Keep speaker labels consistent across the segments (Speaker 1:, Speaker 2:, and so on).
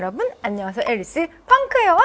Speaker 1: 여러분 안녕하세요 앨리스 펑크예요. 와!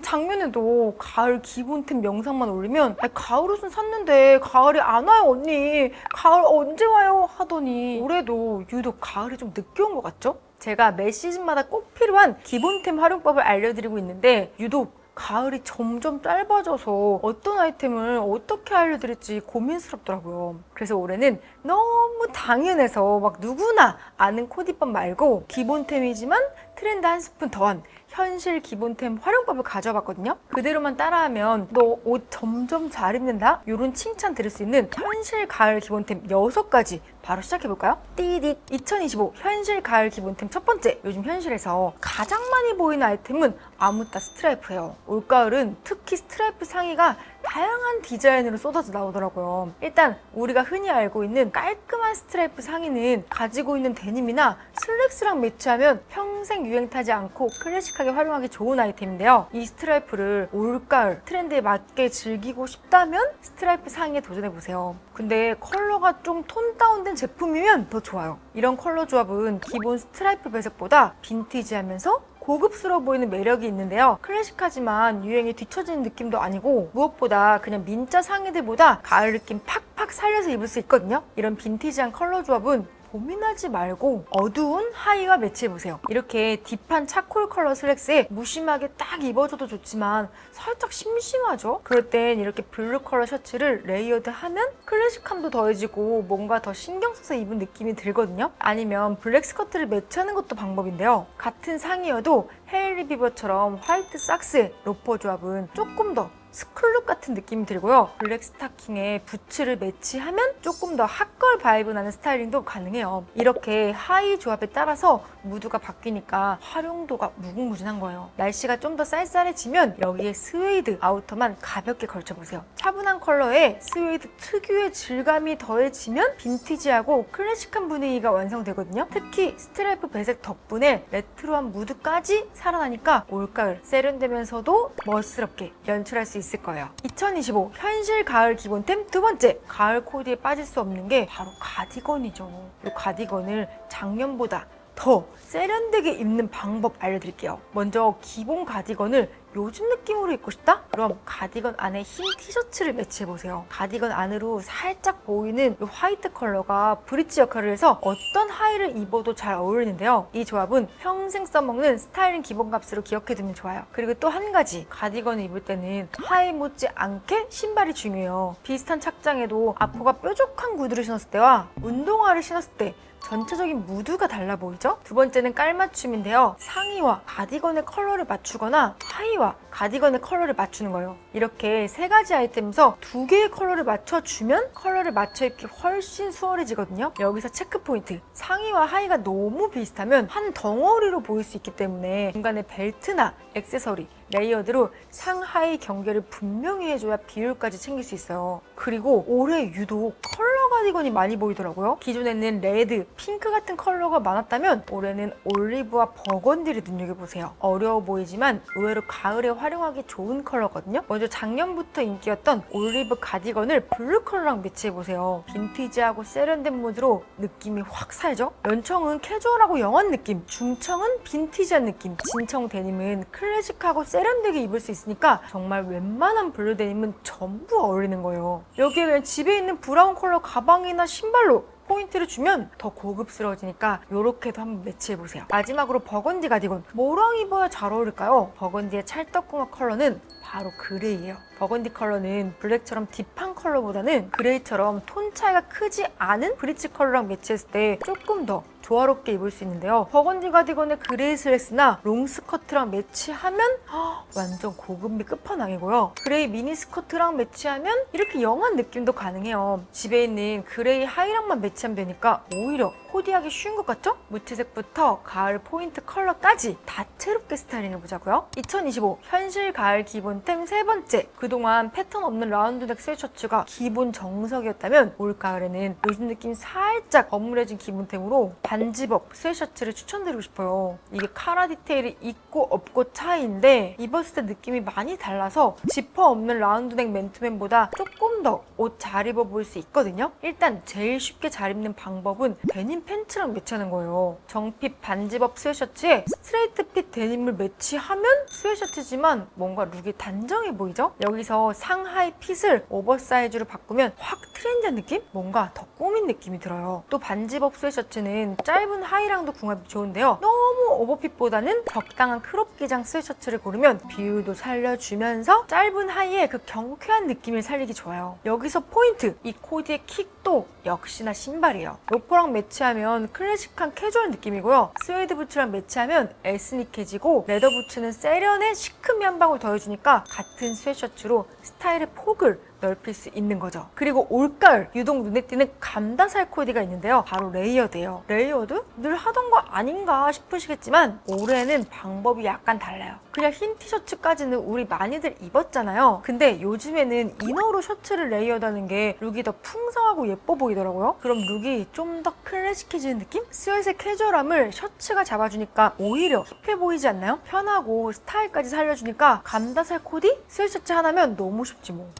Speaker 1: 작년에도 가을 기본템 영상만 올리면 가을 옷은 샀는데 가을이 안 와요 언니 가을 언제 와요 하더니 올해도 유독 가을이 좀 늦게 온 것 같죠? 제가 매 시즌마다 꼭 필요한 기본템 활용법을 알려드리고 있는데 유독 가을이 점점 짧아져서 어떤 아이템을 어떻게 알려드릴지 고민스럽더라고요. 그래서 올해는 너무 당연해서 막 누구나 아는 코디법 말고 기본템이지만 트렌드 한 스푼 더한 현실 기본템 활용법을 가져봤거든요. 그대로만 따라하면 너 옷 점점 잘 입는다? 이런 칭찬 들을 수 있는 현실 가을 기본템 6가지 바로 시작해볼까요? 띠딕 2025 현실 가을 기본템 첫 번째 요즘 현실에서 가장 많이 보이는 아이템은 아무따 스트라이프예요. 올가을은 특히 스트라이프 상의가 다양한 디자인으로 쏟아져 나오더라고요. 일단 우리가 흔히 알고 있는 깔끔한 스트라이프 상의는 가지고 있는 데님이나 슬랙스랑 매치하면 평생 유행 타지 않고 클래식하게 활용하기 좋은 아이템인데요. 이 스트라이프를 올가을 트렌드에 맞게 즐기고 싶다면 스트라이프 상의에 도전해보세요. 근데 컬러가 좀 톤 다운된 제품이면 더 좋아요. 이런 컬러 조합은 기본 스트라이프 배색보다 빈티지하면서 고급스러워 보이는 매력이 있는데요. 클래식하지만 유행에 뒤처지는 느낌도 아니고 무엇보다 그냥 민자 상의들보다 가을 느낌 팍팍 살려서 입을 수 있거든요. 이런 빈티지한 컬러 조합은 고민하지 말고 어두운 하의와 매치해보세요. 이렇게 딥한 차콜 컬러 슬랙스에 무심하게 딱 입어줘도 좋지만 살짝 심심하죠? 그럴 땐 이렇게 블루 컬러 셔츠를 레이어드 하면 클래식함도 더해지고 뭔가 더 신경 써서 입은 느낌이 들거든요? 아니면 블랙 스커트를 매치하는 것도 방법인데요. 같은 상의여도 헤일리 비버처럼 화이트 삭스의 로퍼 조합은 조금 더 스쿨룩 같은 느낌이 들고요. 블랙 스타킹에 부츠를 매치하면 조금 더 핫걸 바이브 나는 스타일링도 가능해요. 이렇게 하의 조합에 따라서 무드가 바뀌니까 활용도가 무궁무진한 거예요. 날씨가 좀 더 쌀쌀해지면 여기에 스웨이드 아우터만 가볍게 걸쳐보세요. 차분한 컬러에 스웨이드 특유의 질감이 더해지면 빈티지하고 클래식한 분위기가 완성되거든요. 특히 스트라이프 배색 덕분에 레트로한 무드까지 살아나니까 올가을 세련되면서도 멋스럽게 연출할 수 있을 거예요. 2025 현실 가을 기본템 두 번째 가을 코디에 빠질 수 없는 게 바로 가디건이죠. 이 가디건을 작년보다 더 세련되게 입는 방법 알려드릴게요. 먼저 기본 가디건을 요즘 느낌으로 입고 싶다? 그럼 가디건 안에 흰 티셔츠를 매치해보세요. 가디건 안으로 살짝 보이는 이 화이트 컬러가 브릿지 역할을 해서 어떤 하의를 입어도 잘 어울리는데요. 이 조합은 평생 써먹는 스타일링 기본값으로 기억해두면 좋아요. 그리고 또 한 가지 가디건을 입을 때는 하의 못지 않게 신발이 중요해요. 비슷한 착장에도 앞으가 뾰족한 구두를 신었을 때와 운동화를 신었을 때 전체적인 무드가 달라 보이죠? 두 번째는 깔맞춤인데요. 상의와 가디건의 컬러를 맞추거나 하의와 가디건의 컬러를 맞추는 거예요. 이렇게 세 가지 아이템에서 두 개의 컬러를 맞춰주면 컬러를 맞춰 입기 훨씬 수월해지거든요. 여기서 체크 포인트. 상의와 하의가 너무 비슷하면 한 덩어리로 보일 수 있기 때문에 중간에 벨트나 액세서리, 레이어드로 상하의 경계를 분명히 해줘야 비율까지 챙길 수 있어요. 그리고 올해 유독 컬러 가디건이 많이 보이더라고요. 기존에는 레드, 핑크 같은 컬러가 많았다면 올해는 올리브와 버건디를 눈여겨보세요. 어려워 보이지만 의외로 가을에 활용하기 좋은 컬러거든요. 먼저 작년부터 인기였던 올리브 가디건을 블루 컬러랑 매치해보세요. 빈티지하고 세련된 무드로 느낌이 확 살죠? 연청은 캐주얼하고 영한 느낌, 중청은 빈티지한 느낌, 진청 데님은 클래식하고 세련되게 입을 수 있으니까 정말 웬만한 블루 데님은 전부 어울리는 거예요. 여기에 그냥 집에 있는 브라운 컬러 가방 이나 신발로 포인트를 주면 더 고급스러워지니까 이렇게도 한번 매치해보세요. 마지막으로 버건디 가디건. 뭐랑 입어야 잘 어울릴까요? 버건디의 찰떡궁합 컬러는 바로 그레이예요. 버건디 컬러는 블랙처럼 딥한 컬러보다는 그레이처럼 톤 차이가 크지 않은 브리치 컬러랑 매치했을 때 조금 더 조화롭게 입을 수 있는데요. 버건디 가디건의 그레이 슬랙스나 롱 스커트랑 매치하면 헉, 완전 고급미 끝판왕이고요. 그레이 미니 스커트랑 매치하면 이렇게 영한 느낌도 가능해요. 집에 있는 그레이 하이랑만 매치하면 되니까 오히려 코디하기 쉬운 것 같죠? 무채색부터 가을 포인트 컬러까지 다채롭게 스타일링 해보자고요. 2025 현실 가을 기본템 세 번째 그동안 패턴 없는 라운드넥 스웨셔츠가 기본 정석이었다면 올 가을에는 요즘 느낌 살짝 어물해진 기본템으로 반지복 스웨셔츠를 추천드리고 싶어요. 이게 카라 디테일이 있고 없고 차이인데 입었을 때 느낌이 많이 달라서 지퍼 없는 라운드넥 맨투맨보다 조금 더 옷 잘 입어 보일 수 있거든요. 일단 제일 쉽게 잘 입는 방법은 데님 긴 팬츠랑 매치하는 거예요. 정핏 반집업 스웨셔츠에 스트레이트 핏 데님을 매치하면 스웨셔츠지만 뭔가 룩이 단정해 보이죠? 여기서 상하이 핏을 오버사이즈로 바꾸면 확 트렌디한 느낌? 뭔가 더 꾸민 느낌이 들어요. 또 반집업 스웨셔츠는 짧은 하이랑도 궁합이 좋은데요. 너무 오버핏보다는 적당한 크롭 기장 스웨셔츠를 고르면 비율도 살려주면서 짧은 하이에 그 경쾌한 느낌을 살리기 좋아요. 여기서 포인트! 이 코디의 킥도 역시나 신발이에요. 로퍼랑 매치하면 클래식한 캐주얼 느낌이고요. 스웨이드 부츠랑 매치하면 에스닉해지고 레더 부츠는 세련의 시크미 한 방울 더해주니까 같은 스웨셔츠로 스타일의 폭을 넓힐 수 있는 거죠. 그리고 올가을 유독 눈에 띄는 감다살 코디가 있는데요. 바로 레이어드예요. 레이어드? 늘 하던 거 아닌가 싶으시겠지만 올해는 방법이 약간 달라요. 그냥 흰 티셔츠까지는 우리 많이들 입었잖아요. 근데 요즘에는 이너로 셔츠를 레이어드하는 게 룩이 더 풍성하고 예뻐 보이더라고요. 그럼 룩이 좀 더 클래식해지는 느낌? 스웨트의 캐주얼함을 셔츠가 잡아주니까 오히려 힙해 보이지 않나요? 편하고 스타일까지 살려주니까 감다살 코디? 스웨트셔츠 하나면 너무 쉽지 뭐.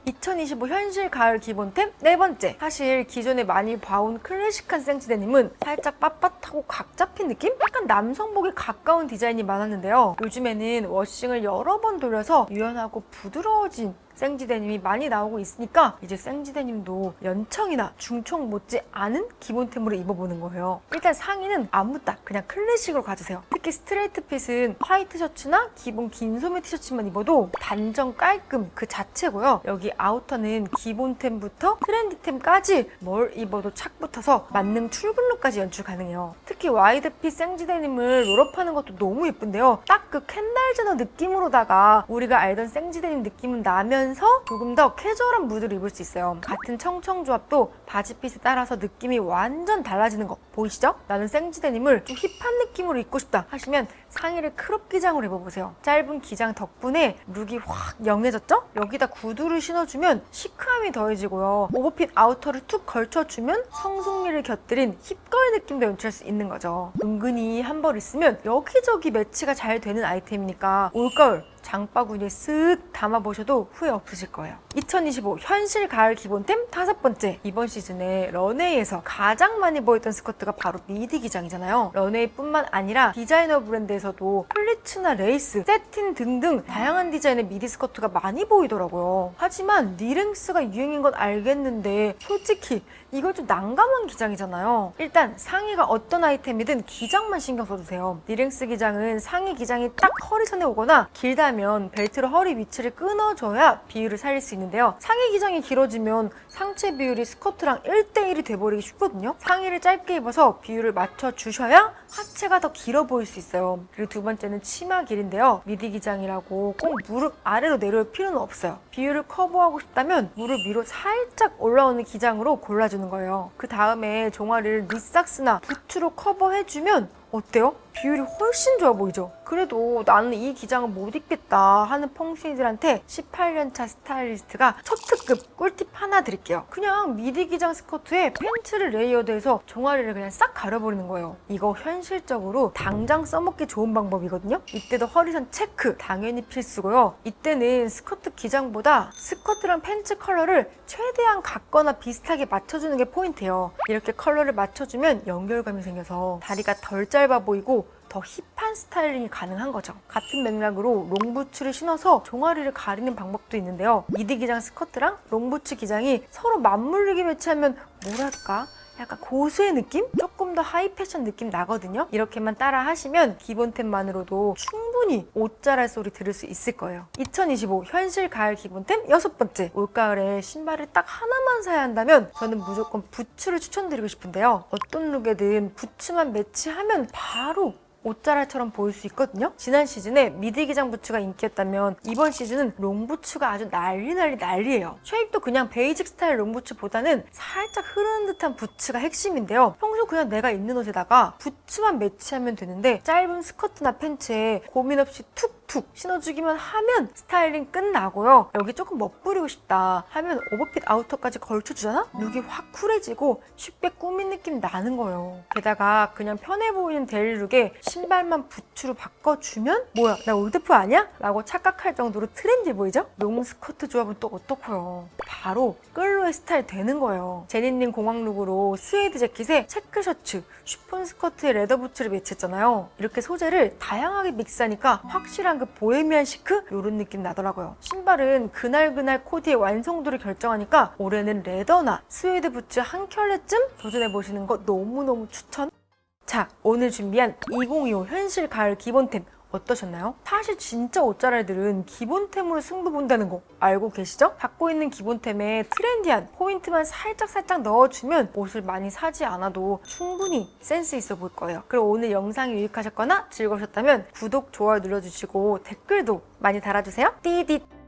Speaker 1: 2025 현실 가을 기본템 네 번째. 사실 기존에 많이 봐온 클래식한 생지 데님은 살짝 빳빳하고 각 잡힌 느낌? 약간 남성복에 가까운 디자인이 많았는데요. 요즘에는 워싱을 여러 번 돌려서 유연하고 부드러워진 생지 데님이 많이 나오고 있으니까 이제 생지 데님도 연청이나 중청 못지 않은 기본템으로 입어보는 거예요. 일단 상의는 아무 딱 그냥 클래식으로 가주세요. 특히 스트레이트 핏은 화이트 셔츠나 기본 긴 소매 티셔츠만 입어도 단정 깔끔 그 자체고요. 여기 아우터는 기본템부터 트렌디템까지 뭘 입어도 착 붙어서 만능 출근룩까지 연출 가능해요. 특히 와이드 핏 생지 데님을 롤업하는 것도 너무 예쁜데요. 딱 그 캔달 제너 느낌으로다가 우리가 알던 생지 데님 느낌은 나면 서 조금 더 캐주얼한 무드를 입을 수 있어요. 같은 청청 조합도 바지핏에 따라서 느낌이 완전 달라지는 거 보이시죠? 나는 생지 데님을 좀 힙한 느낌으로 입고 싶다 하시면 상의를 크롭 기장으로 입어보세요. 짧은 기장 덕분에 룩이 확 영해졌죠? 여기다 구두를 신어주면 시크함이 더해지고요. 오버핏 아우터를 툭 걸쳐주면 성숙미를 곁들인 힙걸 느낌도 연출할 수 있는 거죠. 은근히 한 벌 있으면 여기저기 매치가 잘 되는 아이템이니까 올가을 장바구니에 쓱 담아보셔도 후회 없으실 거예요. 2025 현실 가을 기본템 다섯 번째. 이번 시즌에 런웨이에서 가장 많이 보였던 스커트가 바로 미디 기장이잖아요. 런웨이뿐만 아니라 디자이너 브랜드에서도 플리츠나 레이스, 세틴 등등 다양한 디자인의 미디 스커트가 많이 보이더라고요. 하지만 니랭스가 유행인 건 알겠는데 솔직히 이거 좀 난감한 기장이잖아요. 일단 상의가 어떤 아이템이든 기장만 신경 써주세요. 니랭스 기장은 상의 기장이 딱 허리선에 오거나 길다면 벨트로 허리 위치를 끊어줘야 비율을 살릴 수 있는 데요. 상의 기장이 길어지면 상체 비율이 스커트랑 1대1이 돼버리기 쉽거든요. 상의를 짧게 입어서 비율을 맞춰주셔야 하체가 더 길어 보일 수 있어요. 그리고 두 번째는 치마 길인데요. 미디 기장이라고 꼭 무릎 아래로 내려올 필요는 없어요. 비율을 커버하고 싶다면 무릎 위로 살짝 올라오는 기장으로 골라주는 거예요. 그 다음에 종아리를 니삭스나 부츠로 커버해주면 어때요? 비율이 훨씬 좋아 보이죠? 그래도 나는 이 기장을 못 입겠다 하는 펑신이들한테 18년차 스타일리스트가 첫 특급 꿀팁 하나 드릴게요. 그냥 미디 기장 스커트에 팬츠를 레이어드해서 종아리를 그냥 싹 가려버리는 거예요. 이거 현실적으로 당장 써먹기 좋은 방법이거든요. 이때도 허리선 체크 당연히 필수고요. 이때는 스커트 기장보다 스커트랑 팬츠 컬러를 최대한 같거나 비슷하게 맞춰주는 게 포인트예요. 이렇게 컬러를 맞춰주면 연결감이 생겨서 다리가 덜 짧아 보이고 더 힙한 스타일링이 가능한 거죠. 같은 맥락으로 롱부츠를 신어서 종아리를 가리는 방법도 있는데요. 미디 기장 스커트랑 롱부츠 기장이 서로 맞물리게 매치하면 뭐랄까? 약간 고수의 느낌? 조금 더 하이 패션 느낌 나거든요. 이렇게만 따라 하시면 기본템만으로도 충분히 옷자랄 소리 들을 수 있을 거예요. 2025 현실 가을 기본템 여섯 번째. 올가을에 신발을 딱 하나만 사야 한다면 저는 무조건 부츠를 추천드리고 싶은데요. 어떤 룩에든 부츠만 매치하면 바로 옷자랄처럼 보일 수 있거든요. 지난 시즌에 미디 기장 부츠가 인기였다면 이번 시즌은 롱 부츠가 아주 난리 난리 난리예요. 쉐입도 그냥 베이직 스타일 롱 부츠보다는 살짝 흐르는 듯한 부츠가 핵심인데요. 평소 그냥 내가 입는 옷에다가 부츠만 매치하면 되는데 짧은 스커트나 팬츠에 고민 없이 툭 툭 신어주기만 하면 스타일링 끝나고요. 여기 조금 멋부리고 싶다 하면 오버핏 아우터까지 걸쳐주잖아? 룩이 확 쿨해지고 쉽게 꾸민 느낌 나는 거예요. 게다가 그냥 편해 보이는 데일룩에 신발만 부츠로 바꿔주면 뭐야 나 올드프 아니야? 라고 착각할 정도로 트렌디 보이죠? 롱 스커트 조합은 또 어떻고요? 바로 끌로의 스타일 되는 거예요. 제니님 공항룩으로 스웨이드 재킷에 체크 셔츠, 쉬폰 스커트에 레더 부츠를 매치했잖아요. 이렇게 소재를 다양하게 믹스하니까 확실한 그 보헤미안 시크? 이런 느낌 나더라고요. 신발은 그날그날 코디의 완성도를 결정하니까 올해는 레더나 스웨이드 부츠 한 켤레쯤 도전해보시는 거 너무너무 추천! 자, 오늘 준비한 2025 현실 가을 기본템 어떠셨나요? 사실 진짜 옷자랄들은 기본템으로 승부 본다는 거 알고 계시죠? 갖고 있는 기본템에 트렌디한 포인트만 살짝살짝 넣어주면 옷을 많이 사지 않아도 충분히 센스 있어 보일 거예요. 그럼 오늘 영상이 유익하셨거나 즐거우셨다면 구독, 좋아요 눌러주시고 댓글도 많이 달아주세요. 띠디